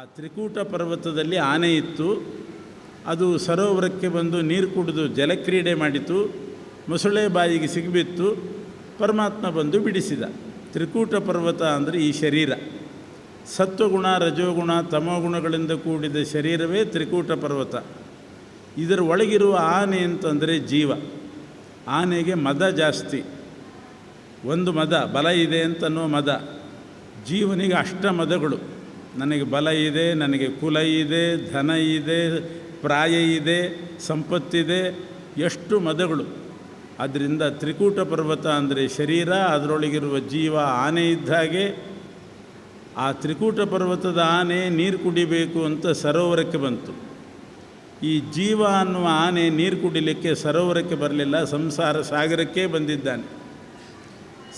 ಆ ತ್ರಿಕೂಟ ಪರ್ವತದಲ್ಲಿ ಆನೆ ಇತ್ತು. ಅದು ಸರೋವರಕ್ಕೆ ಬಂದು ನೀರು ಕುಡಿದು ಜಲಕ್ರೀಡೆ ಮಾಡಿತು. ಮೊಸಳೆ ಬಾಯಿಗೆ ಸಿಗಬಿತ್ತು. ಪರಮಾತ್ಮ ಬಂದು ಬಿಡಿಸಿದ. ತ್ರಿಕೂಟ ಪರ್ವತ ಅಂದರೆ ಈ ಶರೀರ. ಸತ್ವಗುಣ, ರಜೋಗುಣ, ತಮೋಗುಣಗಳಿಂದ ಕೂಡಿದ ಶರೀರವೇ ತ್ರಿಕೂಟ ಪರ್ವತ. ಇದರ ಒಳಗಿರುವ ಆನೆ ಅಂತಂದರೆ ಜೀವ. ಆನೆಗೆ ಮದ ಜಾಸ್ತಿ. ಒಂದು ಮದ, ಬಲ ಇದೆ ಅಂತನೋ ಮದ. ಜೀವನಿಗೆ ಅಷ್ಟ ಮದಗಳು. ನನಗೆ ಬಲ ಇದೆ, ನನಗೆ ಕುಲ ಇದೆ, ಧನ ಇದೆ, ಪ್ರಾಯ ಇದೆ, ಸಂಪತ್ತಿದೆ, ಎಷ್ಟು ಮದಗಳು. ಅದರಿಂದ ತ್ರಿಕೂಟ ಪರ್ವತ ಅಂದರೆ ಶರೀರ, ಅದರೊಳಗಿರುವ ಜೀವ ಆನೆ ಇದ್ದ ಹಾಗೆ ಆ ತ್ರಿಕೂಟ ಪರ್ವತದ ಆನೆ ನೀರು ಕುಡಿಬೇಕು ಅಂತ ಸರೋವರಕ್ಕೆ ಬಂತು. ಈ ಜೀವ ಅನ್ನುವ ಆನೆ ನೀರು ಕುಡಿಲಿಕ್ಕೆ ಸರೋವರಕ್ಕೆ ಬರಲಿಲ್ಲ, ಸಂಸಾರ ಸಾಗರಕ್ಕೆ ಬಂದಿದ್ದಾನೆ.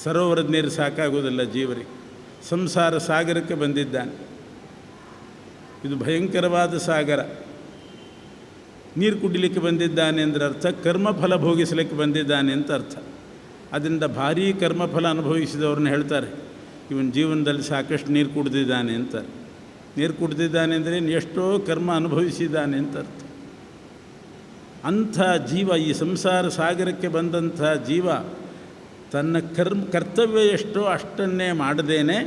ಸರೋವರದ ನೀರು ಸಾಕಾಗೋದಿಲ್ಲ ಜೀವರಿಗೆ. ಸಂಸಾರ ಸಾಗರಕ್ಕೆ ಬಂದಿದ್ದಾನೆ. ಇದು ಭಯಂಕರವಾದ ಸಾಗರ. ನೀರು ಕುಡಿಲಿಕ್ಕೆ ಬಂದಿದ್ದಾನೆ ಅಂದರೆ ಅರ್ಥ ಕರ್ಮಫಲ ಭೋಗಿಸಲಿಕ್ಕೆ ಬಂದಿದ್ದಾನೆ ಅಂತ ಅರ್ಥ. ಅದರಿಂದ ಭಾರೀ ಕರ್ಮಫಲ ಅನುಭವಿಸಿದವ್ರನ್ನ ಹೇಳ್ತಾರೆ, ಇವನ ಜೀವನದಲ್ಲಿ ಸಾಕಷ್ಟು ನೀರು ಕುಡಿದಿದ್ದಾನೆ ಅಂತಾರೆ. ನೀರು ಕುಡಿದಿದ್ದಾನೆ ಅಂದರೆ ಎಷ್ಟೋ ಕರ್ಮ ಅನುಭವಿಸಿದ್ದಾನೆ ಅಂತ ಅರ್ಥ. ಅಂಥ ಜೀವ, ಈ ಸಂಸಾರ ಸಾಗರಕ್ಕೆ ಬಂದಂಥ ಜೀವ, ತನ್ನ ಕರ್ಮ, ಕರ್ತವ್ಯ ಎಷ್ಟೋ ಅಷ್ಟನ್ನೇ ಮಾಡದೇನೆ,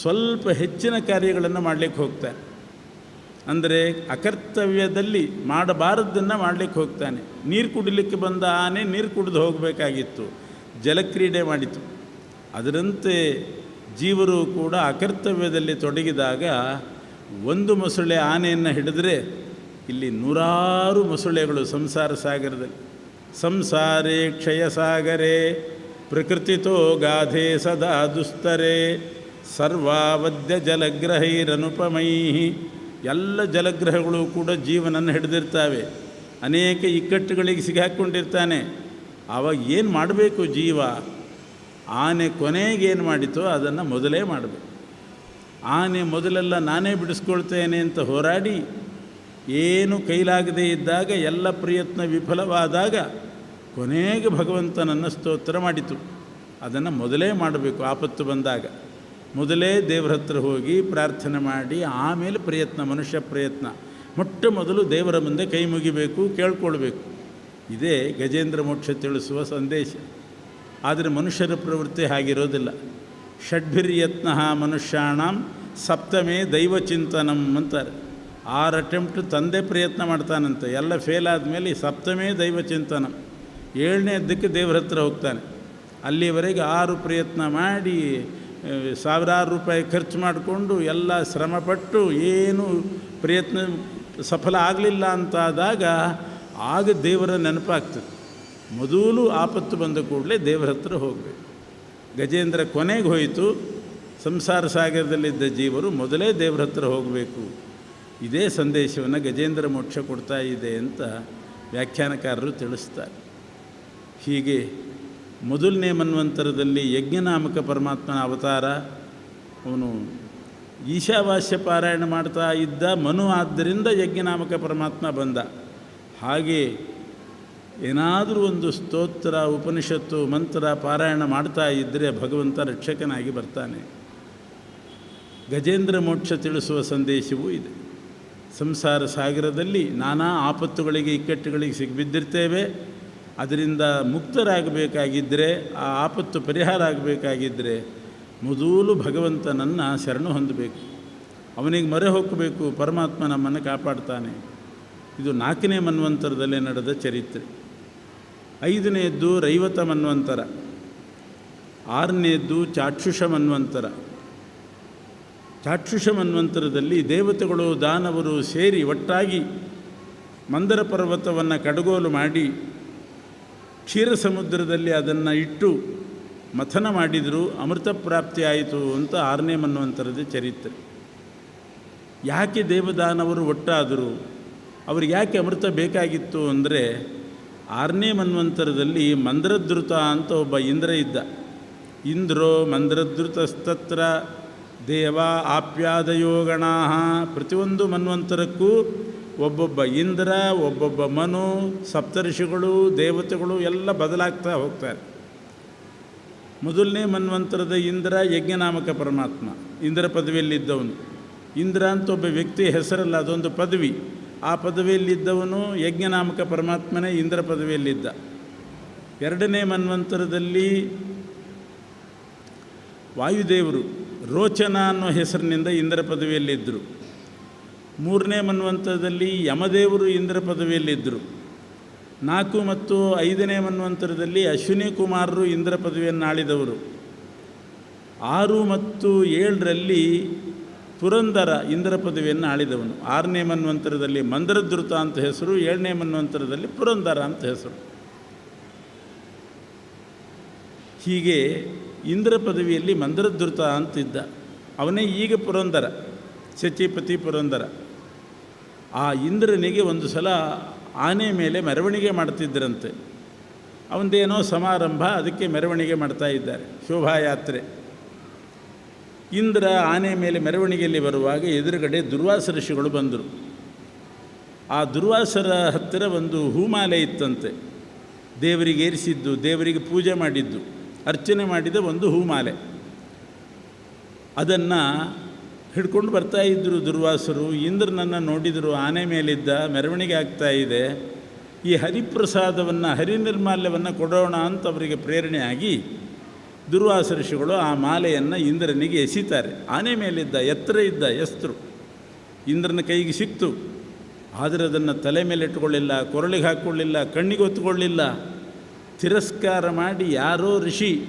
ಸ್ವಲ್ಪ ಹೆಚ್ಚಿನ ಕಾರ್ಯಗಳನ್ನು ಮಾಡಲಿಕ್ಕೆ ಹೋಗ್ತಾನೆ. ಅಂದರೆ ಅಕರ್ತವ್ಯದಲ್ಲಿ ಮಾಡಬಾರದ್ದನ್ನು ಮಾಡಲಿಕ್ಕೆ ಹೋಗ್ತಾನೆ. ನೀರು ಕುಡಿಲಿಕ್ಕೆ ಬಂದ ಆನೆ ನೀರು ಕುಡಿದು ಹೋಗಬೇಕಾಗಿತ್ತು. ಜಲಕ್ರೀಡೆ ಮಾಡಿತು. ಅದರಂತೆ ಜೀವರು ಕೂಡ ಅಕರ್ತವ್ಯದಲ್ಲಿ ತೊಡಗಿದಾಗ ಒಂದು ಮೊಸಳೆ ಆನೆಯನ್ನು ಹಿಡಿದ್ರೆ ಇಲ್ಲಿ ನೂರಾರು ಮೊಸಳೆಗಳು ಸಂಸಾರ ಸಾಗರದಲ್ಲಿ. ಸಂಸಾರೇ ಕ್ಷಯಸಾಗರೇ ಪ್ರಕೃತಿತೋ ಗಾಧೆ ಸದಾ ದುಸ್ತರೆ, ಸರ್ವಾವಧ್ಯ ಜಲಗ್ರಹೈರನುಪಮೈ ಎಲ್ಲ ಜಲಗ್ರಹಗಳು ಕೂಡ ಜೀವನನ್ನು ಹಿಡಿದಿರ್ತಾವೆ. ಅನೇಕ ಇಕ್ಕಟ್ಟುಗಳಿಗೆ ಸಿಗಾಕೊಂಡಿರ್ತಾನೆ ಆವಾಗ ಏನು ಮಾಡಬೇಕು ಜೀವ? ಆನೆ ಕೊನೆಗೆ ಏನು ಮಾಡಿತೋ ಅದನ್ನು ಮೊದಲೇ ಮಾಡಬೇಕು. ಆನೆ ಮೊದಲೆಲ್ಲ ನಾನೇ ಬಿಡಿಸ್ಕೊಳ್ತೇನೆ ಅಂತ ಹೋರಾಡಿ, ಏನು ಕೈಲಾಗದೇ ಇದ್ದಾಗ, ಎಲ್ಲ ಪ್ರಯತ್ನ ವಿಫಲವಾದಾಗ ಕೊನೆಗೆ ಭಗವಂತನನ್ನು ಸ್ತೋತ್ರ ಮಾಡಿತು. ಅದನ್ನು ಮೊದಲೇ ಮಾಡಬೇಕು, ಆಪತ್ತು ಬಂದಾಗ. ಮೊದಲೇ ದೇವರ ಹತ್ರ ಹೋಗಿ ಪ್ರಾರ್ಥನೆ ಮಾಡಿ, ಆಮೇಲೆ ಪ್ರಯತ್ನ, ಮನುಷ್ಯ ಪ್ರಯತ್ನ. ಮೊಟ್ಟ ಮೊದಲು ದೇವರ ಮುಂದೆ ಕೈ ಮುಗಿಬೇಕು, ಕೇಳ್ಕೊಳ್ಬೇಕು. ಇದೇ ಗಜೇಂದ್ರ ಮೋಕ್ಷ ತಿಳಿಸುವ ಸಂದೇಶ. ಆದರೆ ಮನುಷ್ಯರ ಪ್ರವೃತ್ತಿ ಹಾಗಿರೋದಿಲ್ಲ. ಷಡ್ಭಿರ್ಯತ್ನ ಮನುಷ್ಯಾಣಂ ಸಪ್ತಮೇ ದೈವಚಿಂತನಂ ಅಂತಾರೆ. ಆರು ಅಟೆಂಪ್ಟ್ ತಂದೆ ಪ್ರಯತ್ನ ಮಾಡ್ತಾನಂತೆ. ಎಲ್ಲ ಫೇಲ್ ಆದಮೇಲೆ ಸಪ್ತಮೇ ದೈವಚಿಂತನಂ ಏಳನೇ ಅದಕ್ಕೆ ದೇವರ ಹತ್ರ ಹೋಗ್ತಾನೆ. ಅಲ್ಲಿವರೆಗೆ ಆರು ಪ್ರಯತ್ನ ಮಾಡಿ ಸಾವಿರಾರು ರೂಪಾಯಿ ಖರ್ಚು ಮಾಡಿಕೊಂಡು ಎಲ್ಲ ಶ್ರಮಪಟ್ಟು ಏನು ಪ್ರಯತ್ನ ಸಫಲ ಆಗಲಿಲ್ಲ ಅಂತಾದಾಗ ಆಗ ದೇವರ ನೆನಪಾಗ್ತದೆ. ಮೊದಲು ಆಪತ್ತು ಬಂದ ಕೂಡಲೇ ದೇವರ ಹತ್ರ ಹೋಗಬೇಕು. ಗಜೇಂದ್ರ ಕೊನೆಗೆ ಹೋಯಿತು. ಸಂಸಾರ ಸಾಗರದಲ್ಲಿದ್ದ ಜೀವರು ಮೊದಲೇ ದೇವರ ಹತ್ರ ಹೋಗಬೇಕು. ಇದೇ ಸಂದೇಶವನ್ನು ಗಜೇಂದ್ರ ಮೋಕ್ಷ ಕೊಡ್ತಾ ಇದೆ ಅಂತ ವ್ಯಾಖ್ಯಾನಕಾರರು ತಿಳಿಸ್ತಾರೆ. ಹೀಗೆ ಮೊದಲನೇ ಮನ್ವಂತರದಲ್ಲಿ ಯಜ್ಞನಾಮಕ ಪರಮಾತ್ಮನ ಅವತಾರ. ಅವನು ಈಶಾವಾಸ್ಯ ಪಾರಾಯಣ ಮಾಡ್ತಾ ಇದ್ದ ಮನು ಆದ್ದರಿಂದ ಯಜ್ಞನಾಮಕ ಪರಮಾತ್ಮ ಬಂದ. ಹಾಗೆ ಏನಾದರೂ ಒಂದು ಸ್ತೋತ್ರ, ಉಪನಿಷತ್ತು, ಮಂತ್ರ ಪಾರಾಯಣ ಮಾಡ್ತಾ ಇದ್ದರೆ ಭಗವಂತ ರಕ್ಷಕನಾಗಿ ಬರ್ತಾನೆ. ಗಜೇಂದ್ರ ಮೋಕ್ಷ ತಿಳಿಸುವ ಸಂದೇಶವೂ ಇದೆ. ಸಂಸಾರ ಸಾಗರದಲ್ಲಿ ನಾನಾ ಆಪತ್ತುಗಳಿಗೆ, ಇಕ್ಕಟ್ಟುಗಳಿಗೆ ಸಿಗಿಬಿದ್ದಿರ್ತೇವೆ. ಅದರಿಂದ ಮುಕ್ತರಾಗಬೇಕಾಗಿದ್ದರೆ ಆ ಆಪತ್ತು ಪರಿಹಾರ ಆಗಬೇಕಾಗಿದ್ದರೆ ಮೊದಲು ಭಗವಂತನನ್ನು ಶರಣು ಹೊಂದಬೇಕು. ಅವನಿಗೆ ಮೊರೆ ಹೋಗಬೇಕು, ಪರಮಾತ್ಮ ನಮ್ಮನ್ನು ಕಾಪಾಡ್ತಾನೆ. ಇದು ನಾಲ್ಕನೇ ಮನ್ವಂತರದಲ್ಲೇ ನಡೆದ ಚರಿತ್ರೆ. ಐದನೆಯದ್ದು ರೈವತ ಮನ್ವಂತರ. ಆರನೆಯದ್ದು ಚಾಕ್ಷುಷ ಮನ್ವಂತರ. ಚಾಕ್ಷುಷ ಮನ್ವಂತರದಲ್ಲಿ ದೇವತೆಗಳು, ದಾನವರು ಸೇರಿ ಒಟ್ಟಾಗಿ ಮಂದರ ಪರ್ವತವನ್ನು ಕಡಗೋಲು ಮಾಡಿ ಕ್ಷೀರ ಸಮುದ್ರದಲ್ಲಿ ಅದನ್ನು ಇಟ್ಟು ಮಥನ ಮಾಡಿದರು, ಅಮೃತ ಪ್ರಾಪ್ತಿ ಆಯಿತು ಅಂತ ಆರನೇ ಮನ್ವಂತರದ ಚರಿತ್ರೆ. ಯಾಕೆ ದೇವದಾನವರು ಒಟ್ಟಾದರು? ಅವ್ರಿಗೆ ಯಾಕೆ ಅಮೃತ ಬೇಕಾಗಿತ್ತು ಅಂದರೆ, ಆರನೇ ಮನ್ವಂತರದಲ್ಲಿ ಮಂದ್ರದೃತ ಅಂತ ಒಬ್ಬ ಇಂದ್ರ ಇದ್ದ. ಇಂದ್ರೋ ಮಂದ್ರದೃತಸ್ತತ್ರ ದೇವ ಆಪ್ಯಾದಯೋಗಣಾ ಪ್ರತಿಯೊಂದು ಮನ್ವಂತರಕ್ಕೂ ಒಬ್ಬೊಬ್ಬ ಇಂದ್ರ, ಒಬ್ಬೊಬ್ಬ ಮನು ಸಪ್ತರ್ಷಿಗಳು ದೇವತೆಗಳು ಎಲ್ಲ ಬದಲಾಗ್ತಾ ಹೋಗ್ತಾರೆ ಮೊದಲನೇ ಮನ್ವಂತರದ ಇಂದ್ರ ಯಜ್ಞನಾಮಕ ಪರಮಾತ್ಮ. ಇಂದ್ರ ಪದವಿಯಲ್ಲಿದ್ದವನು. ಇಂದ್ರ ಅಂತ ಒಬ್ಬ ವ್ಯಕ್ತಿ ಹೆಸರಲ್ಲ, ಅದೊಂದು ಪದವಿ. ಆ ಪದವಿಯಲ್ಲಿದ್ದವನು ಯಜ್ಞನಾಮಕ ಪರಮಾತ್ಮನೇ ಇಂದ್ರ ಪದವಿಯಲ್ಲಿದ್ದ. ಎರಡನೇ ಮನ್ವಂತರದಲ್ಲಿ ವಾಯುದೇವರು ರೋಚನ ಅನ್ನೋ ಹೆಸರಿನಿಂದ ಇಂದ್ರ ಪದವಿಯಲ್ಲಿದ್ದರು. ಮೂರನೇ ಮನ್ವಂತರದಲ್ಲಿ ಯಮದೇವರು ಇಂದ್ರ ಪದವಿಯಲ್ಲಿದ್ದರು. ನಾಲ್ಕು ಮತ್ತು ಐದನೇ ಮನ್ವಂತರದಲ್ಲಿ ಅಶ್ವಿನಿ ಕುಮಾರರು ಇಂದ್ರ ಪದವಿಯನ್ನು ಆಳಿದವರು ಆರು ಮತ್ತು ಏಳರಲ್ಲಿ ಪುರಂದರ ಇಂದ್ರ ಪದವಿಯನ್ನು ಆಳಿದವನು ಆರನೇ ಮನ್ವಂತರದಲ್ಲಿ ಮಂದ್ರದೃತ ಅಂತ ಹೆಸರು, ಏಳನೇ ಮನ್ವಂತರದಲ್ಲಿ ಪುರಂದರ ಅಂತ ಹೆಸರು. ಹೀಗೆ ಇಂದ್ರ ಪದವಿಯಲ್ಲಿ ಮಂದ್ರದೃತ ಅಂತಿದ್ದ. ಅವನೇ ಈಗ ಪುರಂದರ, ಶಚಿಪತಿ ಪುರಂದರ. ಆ ಇಂದ್ರನಿಗೆ ಒಂದು ಸಲ ಆನೆ ಮೇಲೆ ಮೆರವಣಿಗೆ ಮಾಡ್ತಿದ್ದರಂತೆ ಅವಂದೇನೋ ಸಮಾರಂಭ, ಅದಕ್ಕೆ ಮೆರವಣಿಗೆ ಮಾಡ್ತಾ ಇದ್ದಾರೆ, ಶೋಭಾಯಾತ್ರೆ. ಇಂದ್ರ ಆನೆ ಮೇಲೆ ಮೆರವಣಿಗೆಯಲ್ಲಿ ಬರುವಾಗ ಎದುರುಗಡೆ ದುರ್ವಾಸ ಋಷಿಗಳು ಬಂದರು. ಆ ದುರ್ವಾಸರ ಹತ್ತಿರ ಒಂದು ಹೂಮಾಲೆ ಇತ್ತಂತೆ. ದೇವರಿಗೆ ಏರಿಸಿದ್ದು, ದೇವರಿಗೆ ಪೂಜೆ ಮಾಡಿದ್ದು, ಅರ್ಚನೆ ಮಾಡಿದ ಒಂದು ಹೂಮಾಲೆ. ಅದನ್ನು ಹಿಡ್ಕೊಂಡು ಬರ್ತಾ ಇದ್ದರು ದುರ್ವಾಸರು. ಇಂದ್ರನನ್ನು ನೋಡಿದರು, ಆನೆ ಮೇಲಿದ್ದ ಮೆರವಣಿಗೆ ಆಗ್ತಾ ಇದೆ. ಈ ಹರಿಪ್ರಸಾದವನ್ನು, ಹರಿನಿರ್ಮಾಲ್ಯವನ್ನು ಕೊಡೋಣ ಅಂತ ಅವರಿಗೆ ಪ್ರೇರಣೆಯಾಗಿ ದುರ್ವಾಸ ಋಷಿಗಳು ಆ ಮಾಲೆಯನ್ನು ಇಂದ್ರನಿಗೆ ಎಸಿತಾರೆ. ಆನೆ ಮೇಲಿದ್ದ, ಎತ್ತರ ಇದ್ದ ಎಸ್ತರು ಇಂದ್ರನ ಕೈಗೆ ಸಿಕ್ತು. ಆದರೆ ಅದನ್ನು ತಲೆ ಮೇಲೆ ಇಟ್ಕೊಳ್ಳಿಲ್ಲ, ಕೊರಳಿಗೆ ಹಾಕ್ಕೊಳ್ಳಿಲ್ಲ ಕಣ್ಣಿಗೆ ಹೊತ್ಕೊಳ್ಳಿಲ್ಲ. ತಿರಸ್ಕಾರ ಮಾಡಿ ಯಾರೋ ಋಷಿ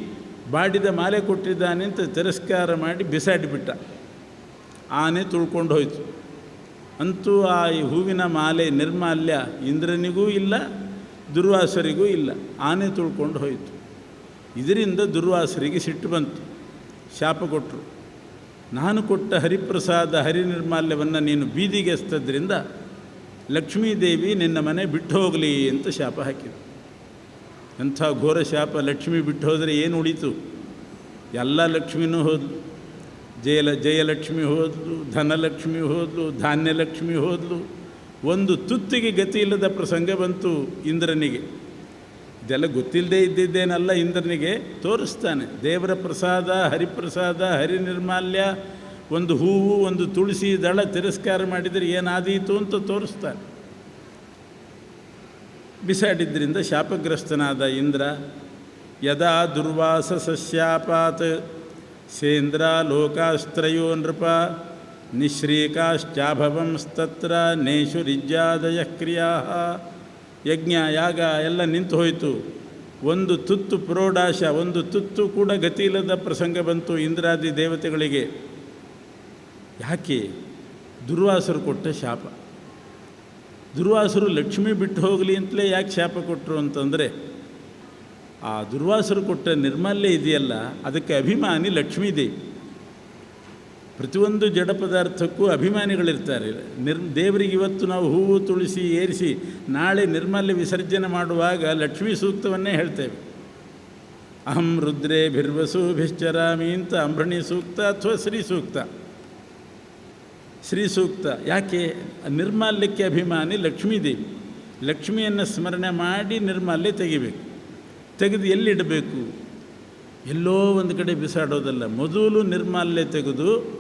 ಬಾಡಿದ ಮಾಲೆ ಕೊಟ್ಟಿದ್ದಾನೆ ಅಂತ ತಿರಸ್ಕಾರ ಮಾಡಿ ಬಿಸಾಡಿಬಿಟ್ಟ ಆನೆ ತುಳ್ಕೊಂಡು ಹೋಯಿತು. ಅಂತೂ ಆ ಈ ಹೂವಿನ ಮಾಲೆ ನಿರ್ಮಾಲ್ಯ ಇಂದ್ರನಿಗೂ ಇಲ್ಲ, ದುರ್ವಾಸರಿಗೂ ಇಲ್ಲ. ಆನೆ ತುಳ್ಕೊಂಡು ಹೋಯಿತು. ಇದರಿಂದ ದುರ್ವಾಸರಿಗೆ ಸಿಟ್ಟು ಬಂತು. ಶಾಪ ಕೊಟ್ಟರು ನಾನು ಕೊಟ್ಟ ಹರಿಪ್ರಸಾದ ಹರಿನಿರ್ಮಾಲ್ಯವನ್ನು ನೀನು ಬೀದಿಗೆ ಎಸ್ತದ್ರಿಂದ ಲಕ್ಷ್ಮೀದೇವಿ ನಿನ್ನ ಮನೆ ಬಿಟ್ಟು ಹೋಗಲಿ ಅಂತ ಶಾಪ ಹಾಕಿದರು. ಎಂಥ ಘೋರ ಶಾಪ ಲಕ್ಷ್ಮಿ ಬಿಟ್ಟು ಹೋದರೆ ಏನು ಉಳಿತು? ಎಲ್ಲ ಲಕ್ಷ್ಮಿನೂ ಹೋದ್ಲು. ಜಯಲ ಜಯಲಕ್ಷ್ಮಿ ಹೋದ್ಲು, ಧನಲಕ್ಷ್ಮಿ ಹೋದ್ಲು, ಧಾನ್ಯಲಕ್ಷ್ಮಿ ಹೋದ್ಲು. ಒಂದು ತುತ್ತಿಗೆ ಗತಿ ಇಲ್ಲದ ಪ್ರಸಂಗ ಬಂತು ಇಂದ್ರನಿಗೆ. ಇದೆಲ್ಲ ಗೊತ್ತಿಲ್ಲದೆ ಇದ್ದಿದ್ದೇನಲ್ಲ, ಇಂದ್ರನಿಗೆ ತೋರಿಸ್ತಾನೆ. ದೇವರ ಪ್ರಸಾದ, ಹರಿಪ್ರಸಾದ, ಹರಿನಿರ್ಮಾಲ್ಯ, ಒಂದು ಹೂವು, ಒಂದು ತುಳಸಿ, ದಳ ತಿರಸ್ಕಾರ ಮಾಡಿದರೆ ಏನಾದೀತು ಅಂತ ತೋರಿಸ್ತಾನೆ. ಬಿಸಾಡಿದ್ರಿಂದ ಶಾಪಗ್ರಸ್ತನಾದ ಇಂದ್ರ, ಯದಾ ದುರ್ವಾಸ ಸಸ್ಯಾಪಾತ್ ಸೇಂದ್ರ ಲೋಕಾಸ್ತ್ರಯೋ ನೃಪ ನಿಶ್ರೀಕಾಶ್ಚಾಭವಂಸ್ತತ್ರ ನೇಷು ರಿಜ್ಜಾದಯ ಕ್ರಿಯಾ ಯಜ್ಞ ಯಾಗ ಎಲ್ಲ ನಿಂತು ಹೋಯಿತು. ಒಂದು ತುತ್ತು ಪ್ರೌಢಾಶ ಒಂದು ತುತ್ತು ಕೂಡ ಗತಿ ಇಲ್ಲದ ಪ್ರಸಂಗ ಬಂತು ಇಂದ್ರಾದಿ ದೇವತೆಗಳಿಗೆ. ಯಾಕೆ? ದುರ್ವಾಸರು ಕೊಟ್ಟ ಶಾಪ. ದುರ್ವಾಸರು ಲಕ್ಷ್ಮಿ ಬಿಟ್ಟು ಹೋಗಲಿ ಅಂತಲೇ ಯಾಕೆ ಶಾಪ ಕೊಟ್ಟರು ಅಂತಂದರೆ ಆ ದುರ್ವಾಸರು ಕೊಟ್ಟ ನಿರ್ಮಲ್ಯ ಇದೆಯಲ್ಲ, ಅದಕ್ಕೆ ಅಭಿಮಾನಿ ಲಕ್ಷ್ಮೀದೇವಿ. ಪ್ರತಿಯೊಂದು ಜಡ ಪದಾರ್ಥಕ್ಕೂ ಅಭಿಮಾನಿಗಳಿರ್ತಾರೆ. ನಿರ್, ದೇವರಿಗೆ ಇವತ್ತು ನಾವು ಹೂವು ತುಳಸಿ ಏರಿಸಿ ನಾಳೆ ನಿರ್ಮಲ್ಯ ವಿಸರ್ಜನೆ ಮಾಡುವಾಗ ಲಕ್ಷ್ಮೀ ಸೂಕ್ತವನ್ನೇ ಹೇಳ್ತೇವೆ. ಅಹಂ ರುದ್ರೇ ಭಿರ್ವಸುಭಿಶ್ಚರಾಮಿ ಅಂತ ಅಂಬ್ರಣಿ ಸೂಕ್ತ ಅಥವಾ ಶ್ರೀ ಸೂಕ್ತ. ಶ್ರೀ ಸೂಕ್ತ. ಯಾಕೆ? ನಿರ್ಮಾಲ್ಯಕ್ಕೆ ಅಭಿಮಾನಿ ಲಕ್ಷ್ಮೀದೇವಿ. ಲಕ್ಷ್ಮಿಯನ್ನು ಸ್ಮರಣೆ ಮಾಡಿ ನಿರ್ಮಾಲ್ಯ ತೆಗಿಬೇಕು. ತೆಗೆದು ಎಲ್ಲಿಡಬೇಕು ಎಲ್ಲೋ ಒಂದು ಕಡೆ ಬಿಸಾಡೋದಲ್ಲ. ಮೊದಲು ನಿರ್ಮಾಲ್ಯ ತೆಗೆದು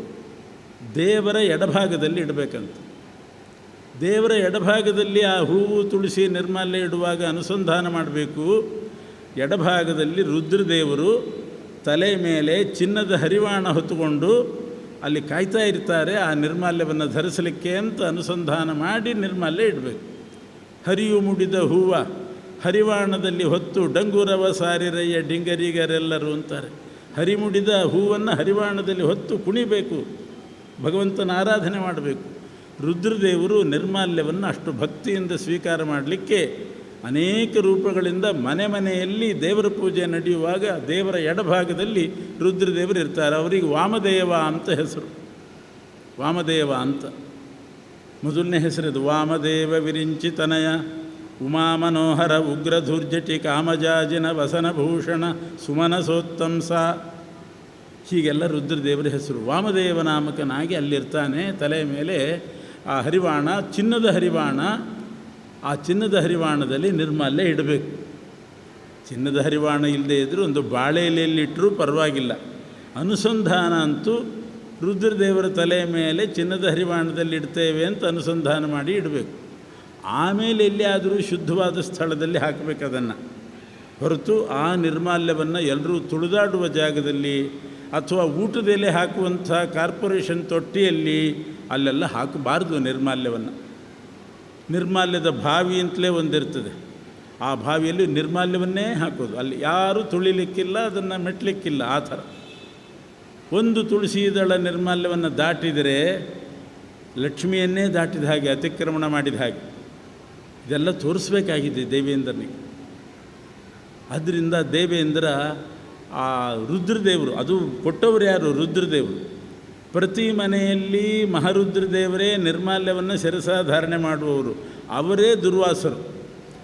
ದೇವರ ಎಡಭಾಗದಲ್ಲಿ ಇಡಬೇಕಂತ. ದೇವರ ಎಡಭಾಗದಲ್ಲಿ ಆ ಹೂವು ತುಳಸಿ ನಿರ್ಮಾಲ್ಯ ಇಡುವಾಗ ಅನುಸಂಧಾನ ಮಾಡಬೇಕು. ಎಡಭಾಗದಲ್ಲಿ ರುದ್ರದೇವರು ತಲೆ ಮೇಲೆ ಚಿನ್ನದ ಹರಿವಾಣ ಹೊತ್ತುಕೊಂಡು ಅಲ್ಲಿ ಕಾಯ್ತಾ ಇರ್ತಾರೆ, ಆ ನಿರ್ಮಾಲ್ಯವನ್ನು ಧರಿಸಲಿಕ್ಕೆ ಅಂತ ಅನುಸಂಧಾನ ಮಾಡಿ ನಿರ್ಮಾಲ್ಯ ಇಡಬೇಕು. ಹರಿಯು ಮುಡಿದ ಹೂವ. ಹರಿವಾಣದಲ್ಲಿ ಹೊತ್ತು ಡಂಗುರವ ಸಾರಿರಯ್ಯ ಡಿಂಗರಿಗರೆಲ್ಲರೂ ಅಂತಾರೆ. ಹರಿಮುಡಿದ ಹೂವನ್ನು ಹರಿವಾಣದಲ್ಲಿ ಹೊತ್ತು ಕುಣಿಬೇಕು. ಭಗವಂತನ ಆರಾಧನೆ ಮಾಡಬೇಕು. ರುದ್ರದೇವರು ನಿರ್ಮಾಲ್ಯವನ್ನು ಅಷ್ಟು ಭಕ್ತಿಯಿಂದ ಸ್ವೀಕಾರ ಮಾಡಲಿಕ್ಕೆ ಅನೇಕ ರೂಪಗಳಿಂದ ಮನೆ ಮನೆಯಲ್ಲಿ ದೇವರ ಪೂಜೆ ನಡೆಯುವಾಗ ದೇವರ ಎಡಭಾಗದಲ್ಲಿ ರುದ್ರದೇವರು ಇರ್ತಾರೆ. ಅವರಿಗೆ ವಾಮದೇವ ಅಂತ ಹೆಸರು. ವಾಮದೇವ ಅಂತ. ಮೊದಲನೇ ಹೆಸರಿದು ವಾಮದೇವ ವಿರಿಂಚಿತನಯ. ಉಮಾಮನೋಹರ ಉಗ್ರಧುರ್ಜಟಿ ಕಾಮಜಾಜಿನ ವಸನಭೂಷಣ ಸುಮನಸೋತ್ತಂಸ. ಹೀಗೆಲ್ಲ ರುದ್ರದೇವರ ಹೆಸರು. ವಾಮದೇವ ನಾಮಕನಾಗಿ ಅಲ್ಲಿರ್ತಾನೆ. ತಲೆ ಮೇಲೆ ಆ ಹರಿವಾಣ, ಚಿನ್ನದ ಹರಿವಾಣ, ಆ ಚಿನ್ನದ ಹರಿವಾಣದಲ್ಲಿ ನಿರ್ಮಾಲ್ಯ ಇಡಬೇಕು. ಚಿನ್ನದ ಹರಿವಾಣ ಇಲ್ಲದೆ ಇದ್ದರೂ ಒಂದು ಬಾಳೆಲೆಯಲ್ಲಿಟ್ಟರೂ ಪರವಾಗಿಲ್ಲ. ಅನುಸಂಧಾನ ಅಂತೂ ರುದ್ರದೇವರ ತಲೆ ಮೇಲೆ ಚಿನ್ನದ ಹರಿವಾಣದಲ್ಲಿ ಇಡ್ತೇವೆ ಅಂತ ಅನುಸಂಧಾನ ಮಾಡಿ ಇಡಬೇಕು. ಆಮೇಲೆ ಎಲ್ಲಿಯಾದರೂ ಶುದ್ಧವಾದ ಸ್ಥಳದಲ್ಲಿ ಹಾಕಬೇಕು ಅದನ್ನು. ಹೊರತು ಆ ನಿರ್ಮಾಲ್ಯವನ್ನು ಎಲ್ಲರೂ ತುಳಿದಾಡುವ ಜಾಗದಲ್ಲಿ ಅಥವಾ ಊಟದ ಎಲೆ ಹಾಕುವಂಥ ಕಾರ್ಪೊರೇಷನ್ ತೊಟ್ಟಿಯಲ್ಲಿ ಅಲ್ಲೆಲ್ಲ ಹಾಕಬಾರ್ದು ನಿರ್ಮಾಲ್ಯವನ್ನು. ನಿರ್ಮಾಲ್ಯದ ಬಾವಿ ಅಂತಲೇ ಒಂದಿರ್ತದೆ. ಆ ಬಾವಿಯಲ್ಲಿ ನಿರ್ಮಾಲ್ಯವನ್ನೇ ಹಾಕೋದು. ಅಲ್ಲಿ ಯಾರೂ ತುಳಿಲಿಕ್ಕಿಲ್ಲ, ಅದನ್ನು ಮೆಟ್ಟಲಿಕ್ಕಿಲ್ಲ ಆ ಥರ. ಒಂದು ತುಳಸಿ ದಳ ನಿರ್ಮಾಲ್ಯವನ್ನು ದಾಟಿದರೆ ಲಕ್ಷ್ಮಿಯನ್ನೇ ದಾಟಿದ ಹಾಗೆ, ಅತಿಕ್ರಮಣ ಮಾಡಿದ ಹಾಗೆ. ಇದೆಲ್ಲ ತೋರಿಸ್ಬೇಕಾಗಿದೆ ದೇವೇಂದ್ರನಿಗೆ. ಆದ್ದರಿಂದ ದೇವೇಂದ್ರ ಆ ರುದ್ರದೇವರು, ಅದು ಕೊಟ್ಟವರು ಯಾರು? ರುದ್ರದೇವರು. ಪ್ರತಿ ಮನೆಯಲ್ಲಿ ಮಹಾರುದ್ರದೇವರೇ ನಿರ್ಮಾಲ್ಯವನ್ನು ಶಿರಸಾಧಾರಣೆ ಮಾಡುವವರು. ಅವರೇ ದುರ್ವಾಸರು.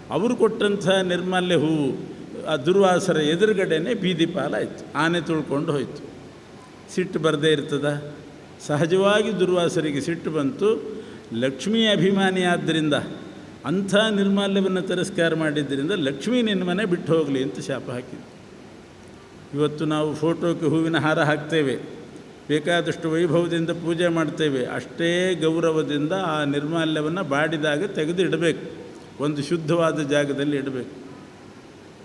ಅವರು ಕೊಟ್ಟಂಥ ನಿರ್ಮಾಲ್ಯ ಹೂವು, ಆ ದುರ್ವಾಸರ ಎದುರುಗಡೆನೇ ಬೀದಿ ಪಾಲಾಯಿತು ಆನೆ ತುಳ್ಕೊಂಡು ಹೋಯಿತು. ಸಿಟ್ಟು ಬರದೇ ಇರ್ತದ. ಸಹಜವಾಗಿ ದುರ್ವಾಸರಿಗೆ ಸಿಟ್ಟು ಬಂತು. ಲಕ್ಷ್ಮೀ ಅಭಿಮಾನಿ ಆದ್ದರಿಂದ ಅಂಥ ನಿರ್ಮಾಲ್ಯವನ್ನು ತಿರಸ್ಕಾರ ಮಾಡಿದ್ದರಿಂದ ಲಕ್ಷ್ಮೀ ನಿನ್ನ ಮನೆ ಬಿಟ್ಟು ಹೋಗಲಿ ಅಂತ ಶಾಪ ಹಾಕಿದ್ರು. ಇವತ್ತು ನಾವು ಫೋಟೋಕ್ಕೆ ಹೂವಿನ ಹಾರ ಹಾಕ್ತೇವೆ. ಬೇಕಾದಷ್ಟು ವೈಭವದಿಂದ ಪೂಜೆ ಮಾಡ್ತೇವೆ. ಅಷ್ಟೇ ಗೌರವದಿಂದ ಆ ನಿರ್ಮಾಲ್ಯವನ್ನು ಬಾಡಿದಾಗ ತೆಗೆದು ಇಡಬೇಕು. ಒಂದು ಶುದ್ಧವಾದ ಜಾಗದಲ್ಲಿ ಇಡಬೇಕು.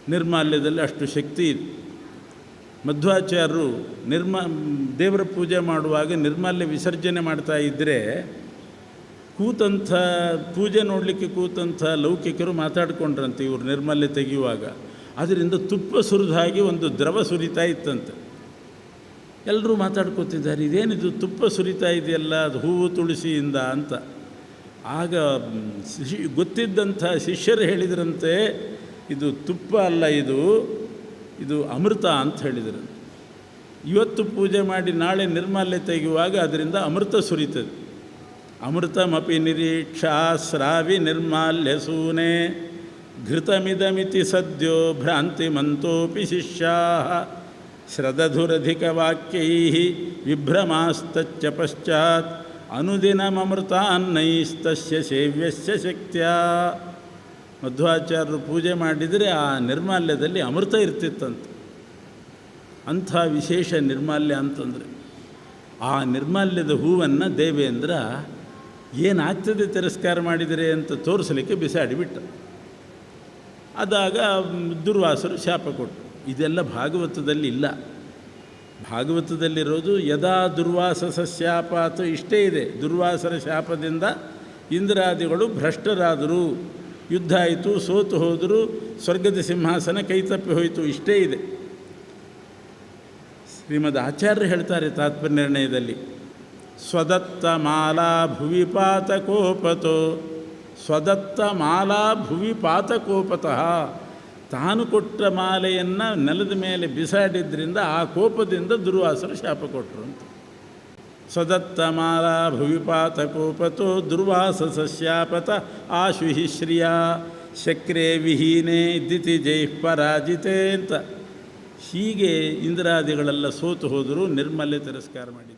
ನಿರ್ಮಾಲ್ಯದಲ್ಲಿ ಅಷ್ಟು ಶಕ್ತಿ ಇದೆ. ಮಧ್ವಾಚಾರ್ಯರು ನಿರ್ಮಾ, ದೇವರ ಪೂಜೆ ಮಾಡುವಾಗ ನಿರ್ಮಾಲ್ಯ ವಿಸರ್ಜನೆ ಮಾಡ್ತಾ ಇದ್ದರೆ ಕೂತಂಥ, ಪೂಜೆ ನೋಡಲಿಕ್ಕೆ ಕೂತಂಥ ಲೌಕಿಕರು ಮಾತಾಡ್ಕೊಂಡ್ರಂತೆ ಇವರು ನಿರ್ಮಲ್ಯ ತೆಗೆಯುವಾಗ. ಅದರಿಂದ ತುಪ್ಪ ಸುರಿದಾಗಿ ಒಂದು ದ್ರವ ಸುರಿತಾ ಇತ್ತಂತೆ. ಎಲ್ಲರೂ ಮಾತಾಡ್ಕೋತಿದ್ದಾರೆ, ಇದೇನಿದು ತುಪ್ಪ ಸುರಿತಾ ಇದೆಯಲ್ಲ, ಅದು ಹೂವು ತುಳಸಿಯಿಂದ ಅಂತ. ಆಗ ಶಿ, ಗೊತ್ತಿದ್ದಂಥ ಶಿಷ್ಯರು ಹೇಳಿದ್ರಂತೆ, ಇದು ತುಪ್ಪ ಅಲ್ಲ, ಇದು ಇದು ಅಮೃತ ಅಂತ ಹೇಳಿದರು ಇವತ್ತು ಪೂಜೆ ಮಾಡಿ ನಾಳೆ ನಿರ್ಮಾಲ್ಯ ತೆಗೆಯುವಾಗ ಅದರಿಂದ ಅಮೃತ ಸುರಿತದೆ. ಅಮೃತಮಪಿ ನಿರೀಕ್ಷಾ ಸ್ರಾವಿ ನಿರ್ಮಾಲ್ಯ ಸೂನೆ, ಘೃತಮಿದಮಿತಿ ಸದ್ಯೋ ಭ್ರಾಂತಿ ಮಂತೋಪಿ ಶಿಷ್ಯಾ ಶ್ರದಧುರಧಿಕವಾಕ್ಯೈ ವಿಭ್ರಮಾಸ್ತಚ್ಚ ಪಶ್ಚಾತ್ ಅನುದಿನಮೃತಾನ್ನೈಸ್ತಸ್ಯ ಸೇವ್ಯಸ್ಯ ಶಕ್ತಿಯ. ಮಧ್ವಾಚಾರ್ಯರು ಪೂಜೆ ಮಾಡಿದರೆ ಆ ನಿರ್ಮಾಲ್ಯದಲ್ಲಿ ಅಮೃತ ಇರ್ತಿತ್ತಂತೆ. ಅಂಥ ವಿಶೇಷ ನಿರ್ಮಾಲ್ಯ ಅಂತಂದರೆ ಆ ನಿರ್ಮಾಲ್ಯದ ಹೂವನ್ನು ದೇವೇಂದ್ರ ಏನಾಗ್ತದೆ ತಿರಸ್ಕಾರ ಮಾಡಿದರೆ ಅಂತ ತೋರಿಸಲಿಕ್ಕೆ ಬಿಸಾಡಿಬಿಟ್ಟ ಅದಾಗ ದುರ್ವಾಸರು ಶಾಪ ಕೊಟ್ಟರು ಇದೆಲ್ಲ ಭಾಗವತದಲ್ಲಿ ಇಲ್ಲ. ಭಾಗವತದಲ್ಲಿರೋದು ಯದಾ ದುರ್ವಾಸಸ ಅಥವಾ ಇಷ್ಟೇ ಇದೆ. ದುರ್ವಾಸರ ಶಾಪದಿಂದ ಇಂದ್ರಾದಿಗಳು ಭ್ರಷ್ಟರಾದರು. ಯುದ್ಧ ಆಯಿತು, ಸೋತು ಹೋದರು, ಸ್ವರ್ಗದ ಸಿಂಹಾಸನ ಕೈತಪ್ಪಿ ಹೋಯಿತು, ಇಷ್ಟೇ ಇದೆ. ಶ್ರೀಮದ್ ಆಚಾರ್ಯರು ಹೇಳ್ತಾರೆ ತಾತ್ಪರ್ಯ ನಿರ್ಣಯದಲ್ಲಿ. ಸ್ವದತ್ತ ಮಾಲಾ ಭುವಿ ಪಾತಕೋಪತೋ ಸ್ವದತ್ತ ಮಾಲಾ ಭುವಿ ಪಾತಕೋಪತಃ ತಾನು ಕೊಟ್ಟ ಮಾಲೆಯನ್ನು ನೆಲದ ಮೇಲೆ ಬಿಸಾಡಿದ್ರಿಂದ ಆ ಕೋಪದಿಂದ ದುರ್ವಾಸರು ಶಾಪ ಕೊಟ್ಟರು ಅಂತ. ಸ್ವದತ್ತ ಮಾಲಾ ಭುವಿಪಾತ ಕೋಪತೋ ದುರ್ವಾಸ ಶಾಪತ ಆಶುಹಿ ಶ್ರಿಯ. ಶಕ್ರೆ ವಿಹೀನೆ ದಿತಿ ಜೈ ಪರಾಜಿತೆ ಅಂತ. ಹೀಗೆ ಇಂದ್ರಾದಿಗಳೆಲ್ಲ ಸೋತು ಹೋದರೂ ನಿರ್ಮಲ್ಯ ತಿರಸ್ಕಾರ ಮಾಡಿದ್ದು